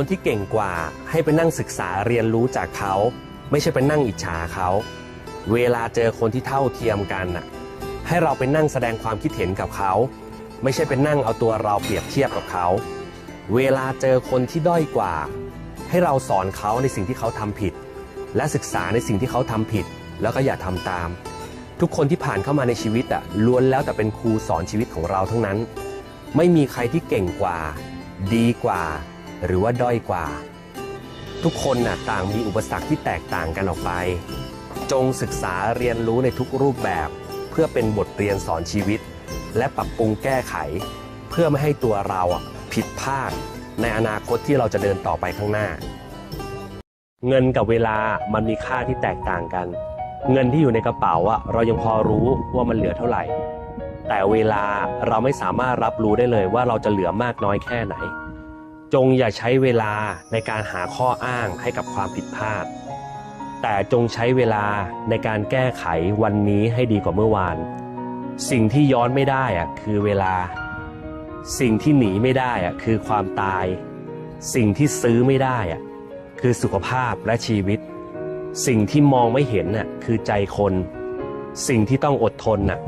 คนที่เก่งกว่าให้ไปนั่งศึกษาเรียนรู้จากเขา ไม่ใช่ไปนั่งอิจฉาเขา เวลาเจอคนที่เท่าเทียมกันน่ะให้เราไปนั่งแสดงความคิดเห็นกับเขา ไม่ใช่ไปนั่งเอาตัวเราเปรียบเทียบกับเขา เวลาเจอคนที่ด้อยกว่า ให้เราสอนเขาในสิ่งที่เขาทำผิด และศึกษาในสิ่งที่เขาทำผิด แล้วก็อย่าทำตาม ทุกคนที่ผ่านเข้ามาในชีวิตอะล้วนแล้วแต่เป็นครูสอนชีวิตของเราทั้งนั้น ไม่มีใครที่เก่งกว่า ดีกว่า หรือว่าด้อยกว่า ทุกคนน่ะต่างมีอุปสรรคที่แตกต่างกันออกไป จงศึกษาเรียนรู้ในทุกรูปแบบ เพื่อเป็นบทเรียนสอนชีวิต และปรับปรุงแก้ไข เพื่อไม่ให้ตัวเราผิดพลาด ในอนาคตที่เราจะเดินต่อไปข้างหน้า เงินกับเวลามันมีค่าที่แตกต่างกัน เงินที่อยู่ในกระเป๋าอะเรายังพอรู้ว่ามันเหลือเท่าไหร่แต่เวลาเราไม่สามารถรับรู้ได้เลยว่าเราจะเหลือมากน้อยแค่ไหน จงอย่าใช้เวลาในการหาข้ออ้างให้กับความผิดพลาด แต่จงใช้เวลาในการแก้ไขวันนี้ให้ดีกว่าเมื่อวาน สิ่งที่ย้อนไม่ได้อะคือเวลา สิ่งที่หนีไม่ได้อะคือความตาย สิ่งที่ซื้อไม่ได้อะคือสุขภาพและชีวิต สิ่งที่มองไม่เห็นน่ะคือใจคน สิ่งที่ต้องอดทนน่ะ